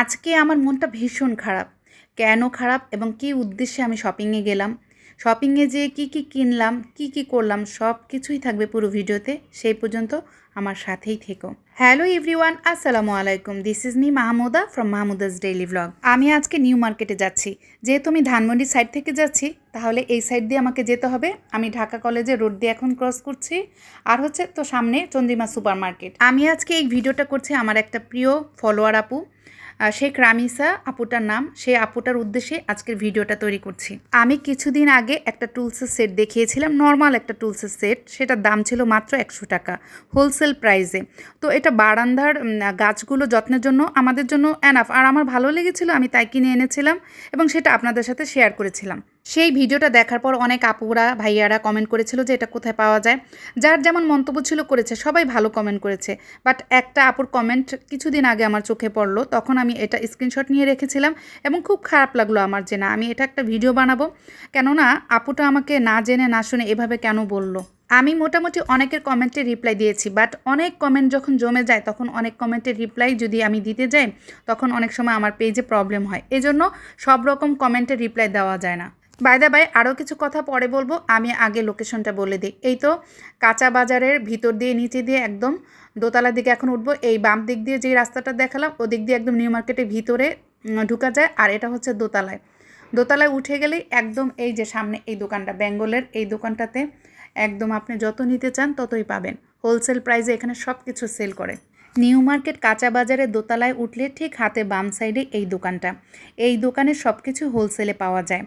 আজকে আমার মনটা ভীষণ খারাপ। কেন খারাপ এবং কী উদ্দেশ্যে আমি শপিংয়ে গেলাম? শপিংয়ে যেয়ে কী কী কিনলাম, কী কী করলাম, সব কিছুই থাকবে পুরো ভিডিওতে। সেই পর্যন্ত আমার সাথেই থেকো। হ্যালো এভরিওয়ান আসসালামু আলাইকুম। This is me Mahmuda from Mahmuda's daily blog আমি আজকে নিউ মার্কেটে যাচ্ছি। যেহেতু আমি ধানমন্ডি সাইড থেকে যাচ্ছি, তাহলে এই সাইড দিয়ে আমাকে যেতে হবে। আমি ঢাকা কলেজে রোড দিয়ে এখন ক্রস করছি। আর হচ্ছে তো সামনে চন্দ্রিমা সুপার মার্কেট আমি আজকে এই ভিডিওটা করছি আমার একটা প্রিয় ফলোয়ার আপু। শেখ রামিসা আপুটার নাম। সেই আপুটার উদ্দেশ্যে আজকের ভিডিওটা তৈরি করছি। আমি কিছুদিন আগে একটা টুলসের সেট দেখিয়েছিলাম, নর্মাল একটা টুলসের সেট। সেটার দাম ছিল মাত্র একশো টাকা, হোলসেল প্রাইসে। তো এটা বারান্দার গাছগুলো যত্নের জন্য, আমাদের জন্য অ্যানাফ আর আমার ভালো লেগেছিল, আমি তাই কিনে এনেছিলাম এবং সেটা আপনাদের সাথে শেয়ার করেছিলাম। সেই ভিডিওটা দেখার পর অনেক আপুরা, ভাইয়ারা কমেন্ট করেছিল যে এটা কোথায় পাওয়া যায়। যার যেমন মন্তব্য ছিল করেছে, সবাই ভালো কমেন্ট করেছে। বাট একটা আপুর কমেন্ট কিছুদিন আগে আমার চোখে পড়ল, তখন আমি এটা স্ক্রিনশট নিয়ে রেখেছিলাম এবং খুব খারাপ লাগল আমার যে না, আমি এটা একটা ভিডিও বানাবো। কেননা আপুটা আমাকে না জেনে, না শুনে এভাবে কেন বলল? আমি মোটামুটি অনেকের কমেন্টে রিপ্লাই দিয়েছি বাট অনেক কমেন্ট যখন জমে যায়, তখন অনেক কমেন্টের রিপ্লাই যদি আমি দিতে যাই, তখন অনেক সময় আমার পেজে প্রবলেম হয়। এজন্য সব রকম কমেন্টের রিপ্লাই দেওয়া যায় না। বাই দা বাই আরও কিছু কথা পরে বলব। আমি আগে লোকেশনটা বলে দিই। এই তো কাঁচা বাজারের ভিতর দিয়ে, নিচে দিয়ে একদম দোতলার দিকে এখন উঠবো। এই বাম দিক দিয়ে যে রাস্তাটা দেখালাম, ওদিক দিয়ে একদম নিউ মার্কেটের ভিতরে ঢুকা যায়। আর এটা হচ্ছে দোতলায়। দোতলায় উঠে গেলেই একদম এই যে সামনে এই দোকানটা, বেঙ্গলের এই দোকানটাতে একদম আপনি যত নিতে চান ততই পাবেন। হোলসেল প্রাইসে এখানে সব কিছু সেল করে। নিউ মার্কেট কাঁচা বাজারে দোতলায় উঠলে ঠিক হাতে বাম সাইডে এই দোকানটা। এই দোকানে সব কিছু হোলসেলে পাওয়া যায়।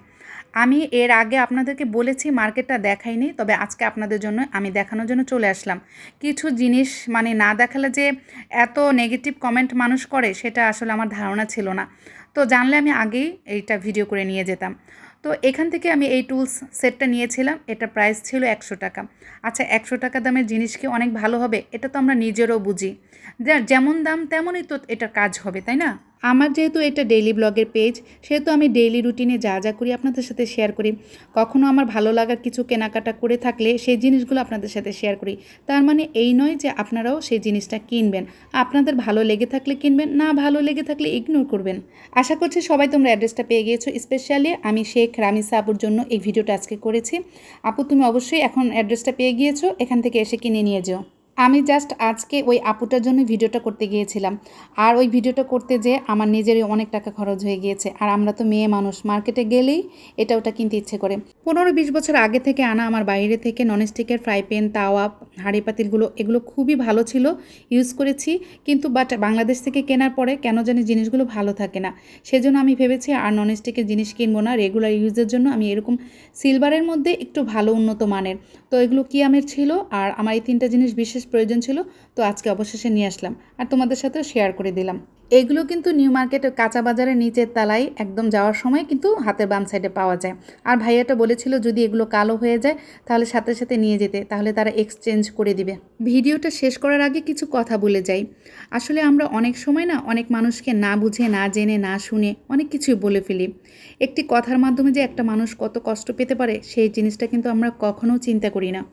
আমি এর আগে আপনাদেরকে বলেছি মার্কেটটা দেখাইনি, তবে আজকে আপনাদের জন্য আমি দেখানোর জন্য চলে আসলাম। কিছু জিনিস মানে না দেখালে যে এত নেগেটিভ কমেন্ট মানুষ করে, সেটা আসলে আমার ধারণা ছিল না। তো জানলে আমি আগেই এইটা ভিডিও করে নিয়ে যেতাম। তো এখান থেকে আমি এই টুলস সেটটা নিয়েছিলাম, এটা প্রাইস ছিল একশো টাকা। আচ্ছা একশো টাকা দামের জিনিস কি অনেক ভালো হবে? এটা তো আমরা নিজেরও বুঝি। যেমন দাম তেমনই তো এটার কাজ হবে, তাই না? আমার যেহেতু এটা ডেইলি ব্লগের পেজ সেহেতু আমি ডেইলি রুটিনে যা যা করি আপনাদের সাথে শেয়ার করি। কখনো আমার ভালো লাগার কিছু কেনাকাটা করে থাকলে সেই জিনিসগুলো আপনাদের সাথে শেয়ার করি। তার মানে এই নয় যে আপনারাও সেই জিনিসটা কিনবেন। আপনাদের ভালো লেগে থাকলে কিনবেন, না ভালো লেগে থাকলে ইগনোর করবেন। আশা করছি সবাই তোমরা অ্যাড্রেসটা পেয়ে গিয়েছো। স্পেশালি আমি শেখ রামিসা আপুর জন্য এই ভিডিওটা আজকে করেছি। আপু, তুমি অবশ্যই এখন অ্যাড্রেসটা পেয়ে গিয়েছো। এখান থেকে এসে কিনে নিয়ে যেও। আমি জাস্ট আজকে ওই আপুটার জন্য ভিডিওটা করতে গিয়েছিলাম। আর ওই ভিডিওটা করতে যে আমার নিজেরই অনেক টাকা খরচ হয়ে গিয়েছে। আর আমরা তো মেয়ে মানুষ মার্কেটে গেলেই এটা ওটা কিনতে ইচ্ছে করে। পনেরো বিশ বছর আগে থেকে আনা আমার বাইরে থেকে ননস্টিকের ফ্রাই প্যান তাওয়া, হাঁড়ি পাতিলগুলো, এগুলো খুবই ভালো ছিল ইউজ করেছি। কিন্তু বাট বাংলাদেশ থেকে কেনার পরে কেন জানি জিনিসগুলো ভালো থাকে না। সেজন্য আমি ভেবেছি আর ননস্টিকের জিনিস কিনবো না। রেগুলার ইউজের জন্য আমি এরকম সিলভারের মধ্যে একটু ভালো উন্নত মানের। তো এগুলো কি আমের ছিল? আর আমার এই তিনটা জিনিস বিশেষ প্রয়োজন ছিল, তো আজকে অবশেষে নিয়ে আসলাম। আর তোমাদের সাথেও শেয়ার করে দিলাম। এগুলো কিন্তু নিউ মার্কেটের কাঁচা বাজারের নিচের তালায় একদম যাওয়ার সময় কিন্তু হাতের বাম সাইডে পাওয়া যায়। আর ভাইয়াটা বলেছিল, যদি এগুলো কালো হয়ে যায়, তাহলে সাথে সাথে নিয়ে যেতে, তাহলে তারা এক্সচেঞ্জ করে দিবে। ভিডিওটা শেষ করার আগে কিছু কথা বলে যাই। আসলে আমরা অনেক সময় না অনেক মানুষকে না বুঝে, না জেনে, না শুনে অনেক কিছুই বলে ফেলি। একটি কথার মাধ্যমে যে একটা মানুষ কত কষ্ট পেতে পারে, সেই জিনিসটা কিন্তু আমরা কখনো চিন্তা করি না।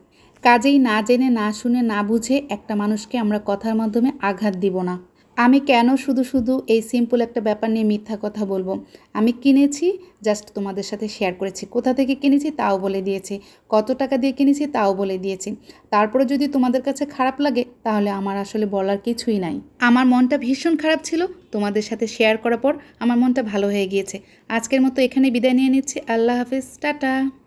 কাজেই না জেনে, না শুনে, না বুঝে একটা মানুষকে আমরা কথার মাধ্যমে আঘাত দিব না। আমি কেন শুধু শুধু এই সিম্পল একটা ব্যাপার নিয়ে মিথ্যা কথা বলব? আমি কিনেছি জাস্ট তোমাদের সাথে শেয়ার করেছি। কোথা থেকে কিনেছি তাও বলে দিয়েছি। কত টাকা দিয়ে কিনেছি তাও বলে দিয়েছি। তারপরে যদি তোমাদের কাছে খারাপ লাগে, তাহলে আমার আসলে বলার কিছুই নাই। আমার মনটা ভীষণ খারাপ ছিল, তোমাদের সাথে শেয়ার করার পর আমার মনটা ভালো হয়ে গিয়েছে। আজকের মতো এখানে বিদায় নিয়ে নিচ্ছি। আল্লাহ হাফিজ। টাটা।